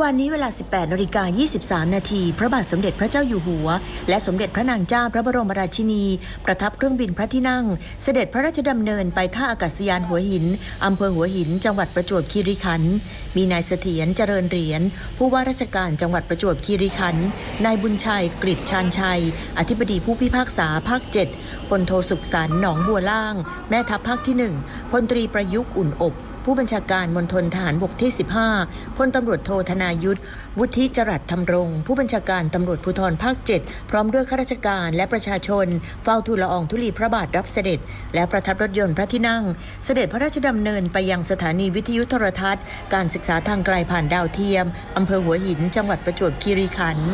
วันนี้เวลา 18นาฬิกา23 นาทีพระบาทสมเด็จพระเจ้าอยู่หัว และสมเด็จพระนางเจ้าพระบรมราชินี ประทับเครื่องบินพระที่นั่ง เสด็จพระราชดำเนินไปท่าอากาศยานหัวหิน อำเภอหัวหิน จังหวัดประจวบคีรีขันธ์มีนายเสถียรเจริญเหรียญผู้ว่าราชการจังหวัดประจวบคีรีขันธ์นายบุญชัยกฤษชานชัย อธิบดีผู้พิพากษาภาค7พลโทสุขสันหนองบัวล่าง แม่ทัพภาคที่1พลตรีประยุกต์อุ่นอบ ผู้บัญชาการมณฑลทหารบกที่ 15พลตำรวจโทธนายุทธ วุฒิจรัสธรรมรงค์ผู้บัญชาการตำรวจภูธรภาค 7 พร้อมด้วยข้าราชการและประชาชน เฝ้าทูลละอองธุลีพระบาทรับเสด็จ และประทับรถยนต์พระที่นั่ง เสด็จพระราชดำเนินไปยังสถานีวิทยุโทรทัศน์ การศึกษาทางไกลผ่านดาวเทียมอำเภอหัวหิน จังหวัดประจวบคีรีขันธ์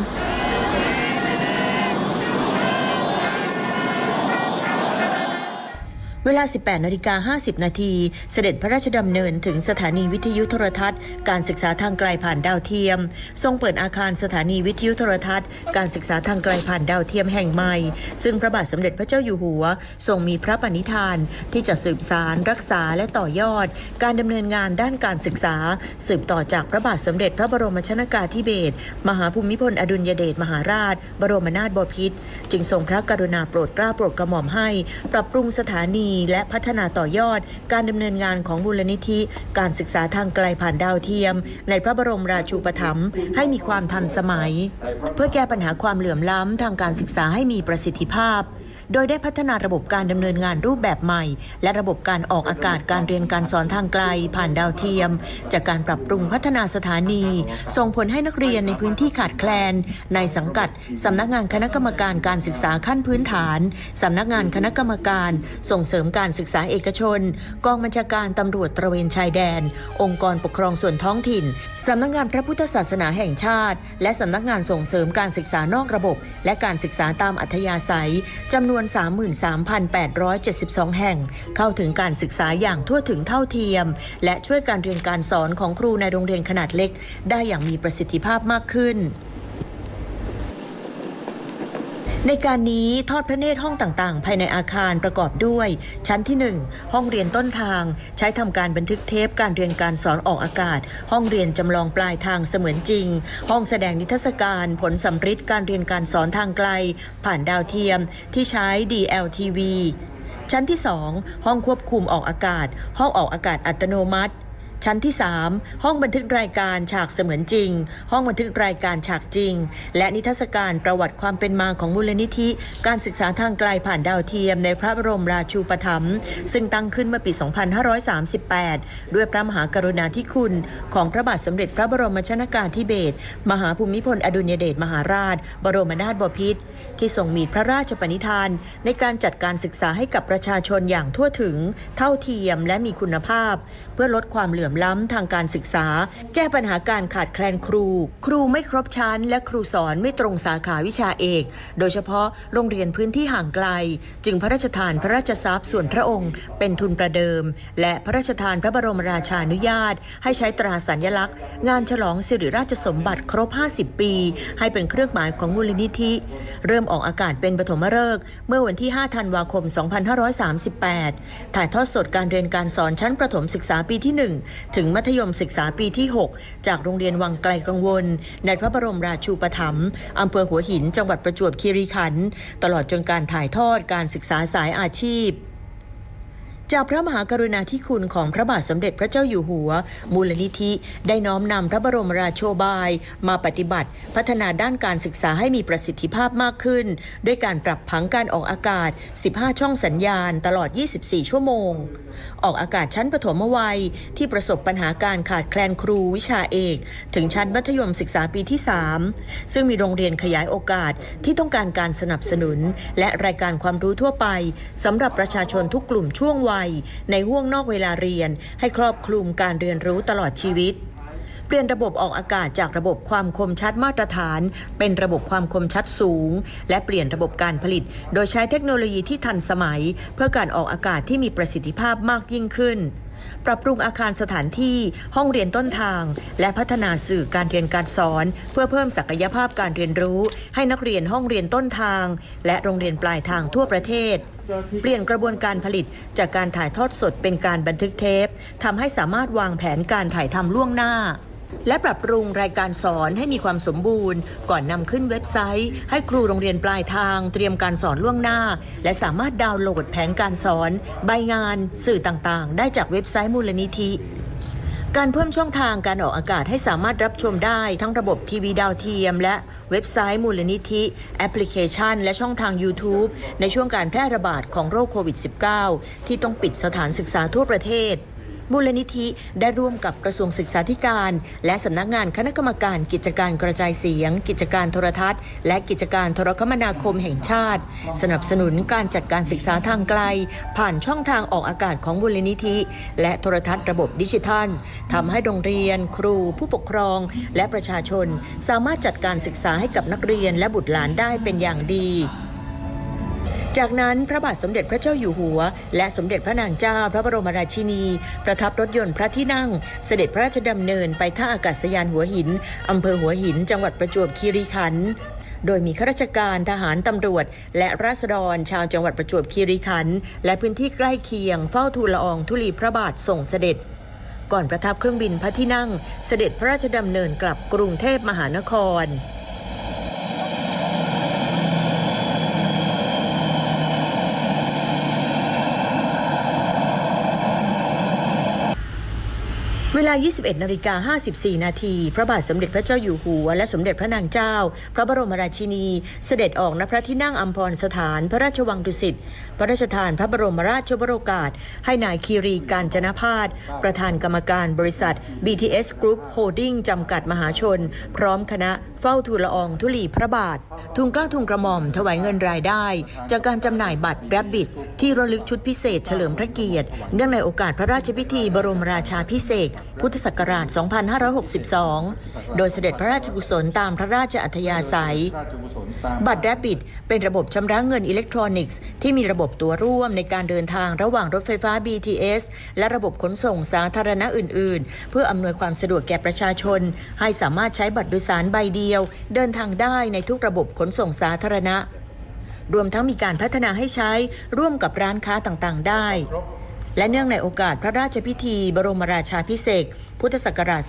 วลา 18นาฬิกา50 นาที เสด็จพระราชดำเนินถึงสถานีวิทยุโทรทัศน์ การศึกษาทางไกลผ่านดาวเทียม ทรงเปิดอาคารสถานีวิทยุโทรทัศน์ การศึกษาทางไกลผ่านดาวเทียมแห่งใหม่ ซึ่งพระบาทสมเด็จพระเจ้าอยู่หัว ทรงมีพระปณิธาน ที่จะสืบสารรักษาและต่อยอด การดำเนินงานด้านการศึกษา สืบต่อจากพระบาทสมเด็จพระบรมชนากาธิเบศรมหาภูมิพลอดุลยเดชมหาราช บรมนาถบพิตรจึงทรงพระกรุณาโปรดเกล้าโปรดกระหม่อมให้ ปรับปรุงสถานีและพัฒนาต่อยอด การดำเนินงานของมูลนิธิ การศึกษาทางไกลผ่านดาวเทียม ในพระบรมราชูปถัมภ์ให้มีความทันสมัย เพื่อแก้ปัญหาความเหลื่อมล้ำทางการศึกษาให้มีประสิทธิภาพ โดยได้พัฒนาระบบการดำเนินงานรูปแบบใหม่ และระบบการออกอากาศการเรียนการสอนทางไกล ผ่านดาวเทียม จากการปรับปรุงพัฒนาสถานี ส่งผลให้นักเรียนในพื้นที่ขาดแคลน ในสังกัดสำนักงานคณะกรรมการการศึกษาขั้นพื้นฐานสำนักงานคณะกรรมการ ส่งเสริมการศึกษาเอกชน กองบัญชาการตำรวจตระเวนชายแดน องค์กรปกครองส่วนท้องถิ่นสำนักงานพระพุทธศาสนาแห่งชาติ และสำนักงานส่งเสริมการศึกษานอกระบบ และการศึกษาตามอัธยาศัยจำนวน33,872 แห่ง เข้าถึงการศึกษาอย่างทั่วถึงเท่าเทียม และช่วยการเรียนการสอนของครูในโรงเรียนขนาดเล็ก ได้อย่างมีประสิทธิภาพมากขึ้น ในการนี้ทอดพระเนตรห้องต่างๆ ภายในอาคารประกอบด้วย ชั้นที่ 1 ห้องเรียนต้นทาง ใช้ทำการบันทึกเทปการเรียนการสอนออกอากาศ ห้องเรียนจำลองปลายทางเสมือนจริง ห้องแสดงนิทรรศการผลสำริดการเรียนการสอนทางไกล ผ่านดาวเทียมที่ใช้ DLTV ชั้นที่ 2 ห้องควบคุมออกอากาศ ห้องออกอากาศอัตโนมัติ ชั้นที่ 3 ห้องบันทึกรายการฉากเสมือนจริง ห้องบันทึกรายการฉากจริง และนิทรรศการประวัติความเป็นมาของมูลนิธิ การศึกษาทางไกลผ่านดาวเทียมในพระบรมราชูปถัมภ์ซึ่งตั้งขึ้นเมื่อปี 2538 ด้วยพระมหากรุณาธิคุณ ของพระบาทสมเด็จพระบรมชนากาธิเบศรมหาภูมิพลอดุลยเดชมหาราช บรมนาถบพิตรที่ทรงมีพระราชปณิธาน ในการจัดการศึกษาให้กับประชาชนอย่างทั่วถึง เท่าเทียมและมีคุณภาพ เพื่อลดความเหลื่อมล้ำทางการศึกษา แก้ปัญหาการขาดแคลนครู ครูไม่ครบชั้น และครูสอนไม่ตรงสาขาวิชาเอก โดยเฉพาะโรงเรียนพื้นที่ห่างไกล จึงพระราชทานพระราชทรัพย์ส่วนพระองค์ เป็นทุนประเดิม และพระราชทานพระบรมราชานุญาต ให้ใช้ตราสัญลักษณ์ งานฉลองสิริราชสมบัติครบ 50 ปี ให้เป็นเครื่องหมายของมูลนิธิ เริ่มออกอากาศเป็นปฐมฤกษ์เมื่อวันที่ 5 ธันวาคม 2538 ถ่ายทอดสดการเรียนการสอนชั้นประถมศึกษาปีที่ 1ถึงมัธยมศึกษาปีที่ 6 จากโรงเรียนวังไกลกังวล ในพระบรมราชูปถัมภ์อำเภอหัวหิน จังหวัดประจวบคีรีขันธ์ตลอดจนการถ่ายทอดการศึกษาสายอาชีพ จากพระมหากรุณาธิคุณของพระบาทสมเด็จพระเจ้าอยู่หัว มูลนิธิได้น้อมนำพระบรมราโชบาย มาปฏิบัติ พัฒนาด้านการศึกษาให้มีประสิทธิภาพมากขึ้น ด้วยการปรับผังการออกอากาศ 15 ช่องสัญญาณตลอด 24 ชั่วโมง ออกอากาศชั้นปฐมวัยที่ประสบปัญหาการขาดแคลนครูวิชาเอก ถึงชั้นมัธยมศึกษาปีที่ 3 ซึ่งมีโรงเรียนขยายโอกาสที่ต้องการการสนับสนุน และรายการความรู้ทั่วไปสำหรับประชาชนทุกกลุ่มช่วงวัยในห่วงนอกเวลาเรียน ให้ครอบคลุมการเรียนรู้ตลอดชีวิต เปลี่ยนระบบออกอากาศจากระบบความคมชัดมาตรฐาน เป็นระบบความคมชัดสูง และเปลี่ยนระบบการผลิต โดยใช้เทคโนโลยีที่ทันสมัย เพื่อการออกอากาศที่มีประสิทธิภาพมากยิ่งขึ้นปรับปรุงอาคารสถานที่ห้องเรียนต้นทาง และพัฒนาสื่อการเรียนการสอน เพื่อเพิ่มศักยภาพการเรียนรู้ ให้นักเรียนห้องเรียนต้นทาง และโรงเรียนปลายทางทั่วประเทศ เปลี่ยนกระบวนการผลิตจากการถ่ายทอดสดเป็นการบันทึกเทปทำให้สามารถวางแผนการถ่ายทำล่วงหน้า และปรับปรุงรายการสอนให้มีความสมบูรณ์ ก่อนนำขึ้นเว็บไซต์ ให้ครูโรงเรียนปลายทาง เตรียมการสอนล่วงหน้า และสามารถดาวน์โหลดแผนการสอน ใบงาน สื่อต่างๆ ได้จากเว็บไซต์มูลนิธิ การเพิ่มช่องทางการออกอากาศให้สามารถรับชมได้ทั้งระบบทีวีดาวเทียม และเว็บไซต์มูลนิธิ แอปพลิเคชัน และช่องทาง YouTube ในช่วงการแพร่ระบาดของโรคโควิด -19 ที่ต้องปิดสถานศึกษาทั่วประเทศ มูลนิธิได้ร่วมกับกระทรวงศึกษาธิการ และสำนักงานคณะกรรมการกิจการกระจายเสียง กิจการโทรทัศน์ และกิจการโทรคมนาคมแห่งชาติ สนับสนุนการจัดการศึกษาทางไกล ผ่านช่องทางออกอากาศของมูลนิธิ และโทรทัศน์ระบบดิจิทัลทำให้โรงเรียน ครู ผู้ปกครอง และประชาชน สามารถจัดการศึกษาให้กับนักเรียนและบุตรหลานได้เป็นอย่างดี จากนั้นพระบาทสมเด็จพระเจ้าอยู่หัว และสมเด็จพระนางเจ้าพระบรมราชินี ประทับรถยนต์พระที่นั่ง เสด็จพระราชดำเนินไปท่าอากาศยานหัวหินอำเภอหัวหิน จังหวัดประจวบคีรีขันธ์โดยมีข้าราชการทหารตำรวจ และราษฎรชาวจังหวัดประจวบคีรีขันธ์และพื้นที่ใกล้เคียงเฝ้าทูลละอองธุลีพระบาทส่งเสด็จ ก่อนประทับเครื่องบินพระที่นั่ง เสด็จพระราชดำเนินกลับกรุงเทพมหานคร เวลา 21 นาฬิกา 54 นาที พระบาทสมเด็จพระเจ้าอยู่หัว และสมเด็จพระนางเจ้า พระบรมราชินี เสด็จออกณพระที่นั่งอัมพรสถาน พระราชวังดุสิต พระราชทานพระบรมราชวโรกาส ให้นายคีรีการจนพาสประธานกรรมการบริษัท BTS Group Holding จำกัดมหาชน พร้อมคณะเฝ้าทูลละอองธุลีพระบาท ทุนกล้าทุนกระหม่อมถวายเงินรายได้ จากการจำหน่ายบัตรแรบบิทที่ระลึกชุดพิเศษเฉลิมพระเกียรติ เนื่องในโอกาสพระราชพิธีบรมราชาพิเศษ พุทธศักราช 2562 โดยเสด็จพระราชกุศลตามพระราชอัธยาศัย บัตรแรบบิทเป็นระบบชำระเงินอิเล็กทรอนิกส์ที่มีระบบตัวร่วมในการเดินทางระหว่างรถไฟฟ้า BTS และระบบขนส่งสาธารณะอื่น ๆ เพื่ออำนวยความสะดวกแก่ประชาชน ให้สามารถใช้บัตรโดยสารใบเดียวเดินทางได้ในทุกระบบขนส่งสาธารณะ รวมทั้งมีการพัฒนาให้ใช้ร่วมกับร้านค้าต่างๆ ได้ และเนื่องในโอกาสพระราชพิธี บรมราชาพิเศษพุทธศักราช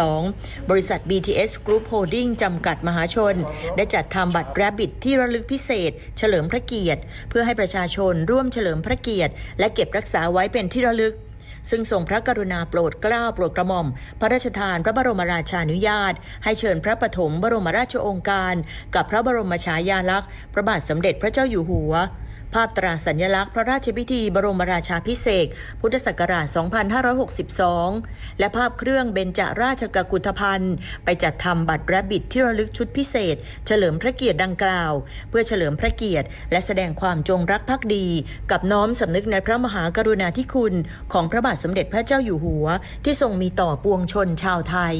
2562 บริษัท BTS Group Holding จำกัดมหาชน ได้จัดทำบัตร Rabbit ที่ระลึกพิเศษ เฉลิมพระเกียรติ เพื่อให้ประชาชนร่วมเฉลิมพระเกียรติ และเก็บรักษาไว้เป็นที่ระลึก ซึ่งทรงพระกรุณาโปรดเกล้าโปรดกระหม่อม พระราชทานพระบรมราชานุญาต ให้เชิญพระปฐมบรมราชโองการ กับพระบรมฉายาลักษณ์ พระบาทสมเด็จพระเจ้าอยู่หัว ภาพตราสัญลักษณ์พระราชพิธีบรมราชาพิเศษกพุทธศักราช 2562 และภาพเครื่องเบญจราชกกุฏภัณฑ์ ไปจัดทำบัตรแรบบิทที่ระลึกชุดพิเศษ เฉลิมพระเกียรติดังกล่าว เพื่อเฉลิมพระเกียรติ และแสดงความจงรักภักดี กับน้อมสำนึกในพระมหากรุณาธิคุณ ของพระบาทสมเด็จพระเจ้าอยู่หัว ที่ทรงมีต่อปวงชนชาวไทย